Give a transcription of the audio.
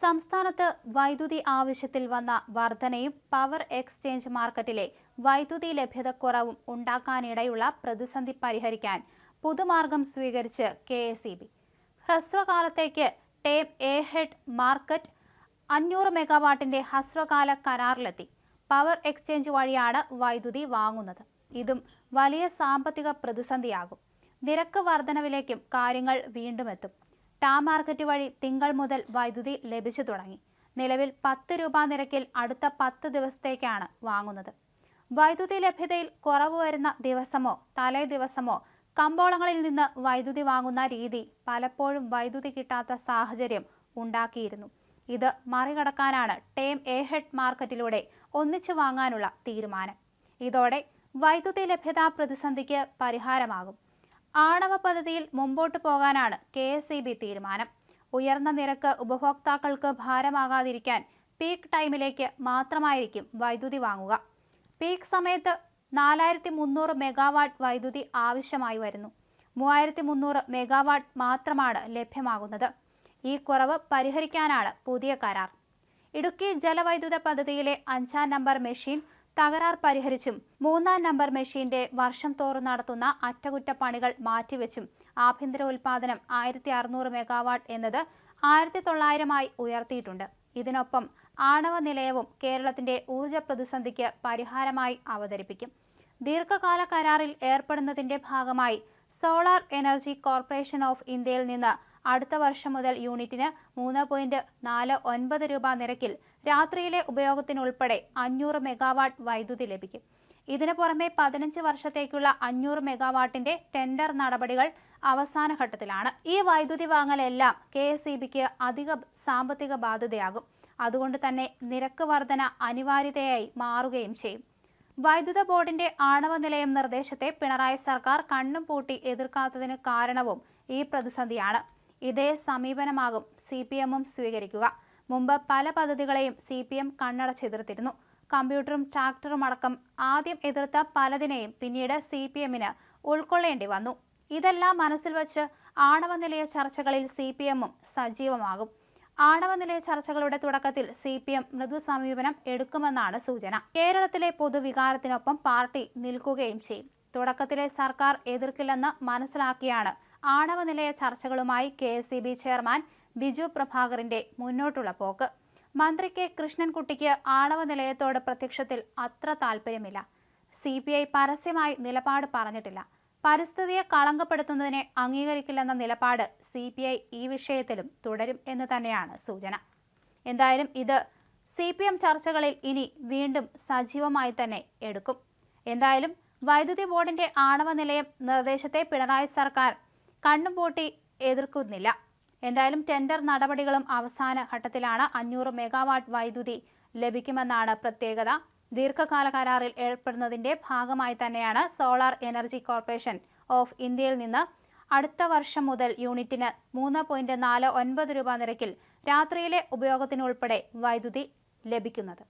സംസ്ഥാനത്ത് വൈദ്യുതി ആവശ്യത്തിൽ വന്ന വർധനയും പവർ എക്സ്ചേഞ്ച് മാർക്കറ്റിലെ വൈദ്യുതി ലഭ്യതക്കുറവും ഉണ്ടാക്കാനിടയുള്ള പ്രതിസന്ധി പരിഹരിക്കാൻ പുതുമാർഗം സ്വീകരിച്ച് കെ എസ് ഇ ബി. ഹ്രസ്വകാലത്തേക്ക് ടേം എ ഹെഡ് മാർക്കറ്റ് അഞ്ഞൂറ് മെഗാവാട്ടിന്റെ ഹ്രസ്വകാല കരാറിലെത്തി. പവർ എക്സ്ചേഞ്ച് വഴിയാണ് വൈദ്യുതി വാങ്ങുന്നത്. ഇതും വലിയ സാമ്പത്തിക പ്രതിസന്ധിയാകും. നിരക്ക് വർധനവിലേക്കും കാര്യങ്ങൾ വീണ്ടും എത്തും ടാ മാർക്കറ്റ് വഴി തിങ്കൾ മുതൽ വൈദ്യുതി ലഭിച്ചു തുടങ്ങി. നിലവിൽ പത്ത് രൂപ നിരക്കിൽ അടുത്ത പത്ത് ദിവസത്തേക്കാണ് വാങ്ങുന്നത്. വൈദ്യുതി ലഭ്യതയിൽ കുറവ് വരുന്ന ദിവസമോ തലേ ദിവസമോ കമ്പോളങ്ങളിൽ നിന്ന് വൈദ്യുതി വാങ്ങുന്ന രീതി പലപ്പോഴും വൈദ്യുതി കിട്ടാത്ത സാഹചര്യം ഉണ്ടാക്കിയിരുന്നു. ഇത് മറികടക്കാനാണ് ടേം എ ഹെഡ് മാർക്കറ്റിലൂടെ ഒന്നിച്ചു വാങ്ങാനുള്ള തീരുമാനം. ഇതോടെ വൈദ്യുതി ലഭ്യതാ പ്രതിസന്ധിക്ക് പരിഹാരമാകും. ആണവ പദ്ധതിയിൽ മുമ്പോട്ട് പോകാനാണ് കെ എസ് ഇ ബി തീരുമാനം. ഉയർന്ന നിരക്ക് ഉപഭോക്താക്കൾക്ക് ഭാരമാകാതിരിക്കാൻ പീക്ക് ടൈമിലേക്ക് മാത്രമായിരിക്കും വൈദ്യുതി വാങ്ങുക. പീക്ക് സമയത്ത് നാലായിരത്തി മുന്നൂറ് മെഗാവാട്ട് വൈദ്യുതി ആവശ്യമായി വരുന്നു. മൂവായിരത്തി മുന്നൂറ് മെഗാവാട്ട് മാത്രമാണ് ലഭ്യമാകുന്നത്. ഈ കുറവ് പരിഹരിക്കാനാണ് പുതിയ കരാർ. ഇടുക്കി ജലവൈദ്യുത പദ്ധതിയിലെ അഞ്ചാം നമ്പർ മെഷീൻ തകരാർ പരിഹരിച്ചും മൂന്നാം നമ്പർ മെഷീന്റെ വർഷം തോറും നടത്തുന്ന അറ്റകുറ്റപ്പണികൾ മാറ്റിവെച്ചും ആഭ്യന്തര ഉൽപാദനം ആയിരത്തി അറുന്നൂറ് മെഗാവാട്ട് എന്നത് ആയിരത്തി തൊള്ളായിരമായി ഉയർത്തിയിട്ടുണ്ട്. ഇതിനൊപ്പം ആണവ നിലയവും കേരളത്തിന്റെ ഊർജ പ്രതിസന്ധിക്ക് പരിഹാരമായി അവതരിപ്പിക്കും. ദീർഘകാല കരാറിൽ ഏർപ്പെടുന്നതിന്റെ ഭാഗമായി സോളാർ എനർജി കോർപ്പറേഷൻ ഓഫ് ഇന്ത്യയിൽ നിന്ന് അടുത്ത വർഷം മുതൽ യൂണിറ്റിന് മൂന്ന് പോയിന്റ് നാല് ഒൻപത് രൂപ നിരക്കിൽ രാത്രിയിലെ ഉപയോഗത്തിനുൾപ്പെടെ അഞ്ഞൂറ് മെഗാവാട്ട് വൈദ്യുതി ലഭിക്കും. ഇതിനു പുറമെ പതിനഞ്ച് വർഷത്തേക്കുള്ള അഞ്ഞൂറ് മെഗാവാട്ടിന്റെ ടെൻഡർ നടപടികൾ അവസാന ഘട്ടത്തിലാണ്. ഈ വൈദ്യുതി വാങ്ങലെല്ലാം കെ എസ് ഇ ബിക്ക് അധിക സാമ്പത്തിക ബാധ്യതയാകും. അതുകൊണ്ട് തന്നെ നിരക്ക് വർധന അനിവാര്യതയായി മാറുകയും ചെയ്യും. വൈദ്യുത ബോർഡിന്റെ ആണവ നിലയം നിർദ്ദേശത്തെ പിണറായി സർക്കാർ കണ്ണും പൂട്ടി എതിർക്കാത്തതിന് കാരണവും ഈ പ്രതിസന്ധിയാണ്. ഇതേ സമീപനമാകും സി സ്വീകരിക്കുക. മുമ്പ് പല പദ്ധതികളെയും സി പി എം കണ്ണടച്ചെതിർത്തിരുന്നു കമ്പ്യൂട്ടറും ട്രാക്ടറും അടക്കം ആദ്യം എതിർത്ത പലതിനെയും പിന്നീട് സി പി എമ്മിന് ഉൾക്കൊള്ളേണ്ടി വന്നു. ഇതെല്ലാം മനസ്സിൽ വച്ച് ആണവ നിലയ ചർച്ചകളിൽ സി പി എമ്മും സജീവമാകും. ആണവ നിലയ ചർച്ചകളുടെ തുടക്കത്തിൽ സി പി എം മൃദു സമീപനം എടുക്കുമെന്നാണ് സൂചന. കേരളത്തിലെ പൊതുവികാരത്തിനൊപ്പം പാർട്ടി നിൽക്കുകയും ചെയ്യും. തുടക്കത്തിലെ സർക്കാർ എതിർക്കില്ലെന്ന് മനസ്സിലാക്കിയാണ് ആണവ നിലയ ചർച്ചകളുമായി കെ ചെയർമാൻ ബിജു പ്രഭാകറിന്റെ മുന്നോട്ടുള്ള പോക്ക്. മന്ത്രി കെ കൃഷ്ണൻകുട്ടിക്ക് ആണവ നിലയത്തോട് പ്രത്യക്ഷത്തിൽ അത്ര താല്പര്യമില്ല. സി പി ഐ പരസ്യമായി നിലപാട് പറഞ്ഞിട്ടില്ല. പരിസ്ഥിതിയെ കളങ്കപ്പെടുത്തുന്നതിനെ അംഗീകരിക്കില്ലെന്ന നിലപാട് സി പി ഐ ഈ വിഷയത്തിലും തുടരും എന്ന് തന്നെയാണ് സൂചന. എന്തായാലും ഇത് സി പി എം ചർച്ചകളിൽ ഇനി വീണ്ടും സജീവമായി തന്നെ എടുക്കും. എന്തായാലും വൈദ്യുതി ബോർഡിന്റെ ആണവ നിലയം നിർദ്ദേശത്തെ പിണറായി സർക്കാർ കണ്ണുപൂട്ടി എതിർക്കുന്നില്ല. എന്തായാലും ടെൻഡർ നടപടികളും അവസാന ഘട്ടത്തിലാണ് അഞ്ഞൂറ് മെഗാവാട്ട് വൈദ്യുതി ലഭിക്കുമെന്നാണ് പ്രത്യേകത. ദീർഘകാല കരാറിൽ ഏർപ്പെടുന്നതിന്റെ ഭാഗമായി തന്നെയാണ് സോളാർ എനർജി കോർപ്പറേഷൻ ഓഫ് ഇന്ത്യയിൽ നിന്ന് അടുത്ത വർഷം മുതൽ യൂണിറ്റിന് മൂന്ന് പോയിന്റ് നാല് ഒൻപത് രൂപ നിരക്കിൽ രാത്രിയിലെ ഉപയോഗത്തിനുൾപ്പെടെ വൈദ്യുതി ലഭിക്കുന്നത്.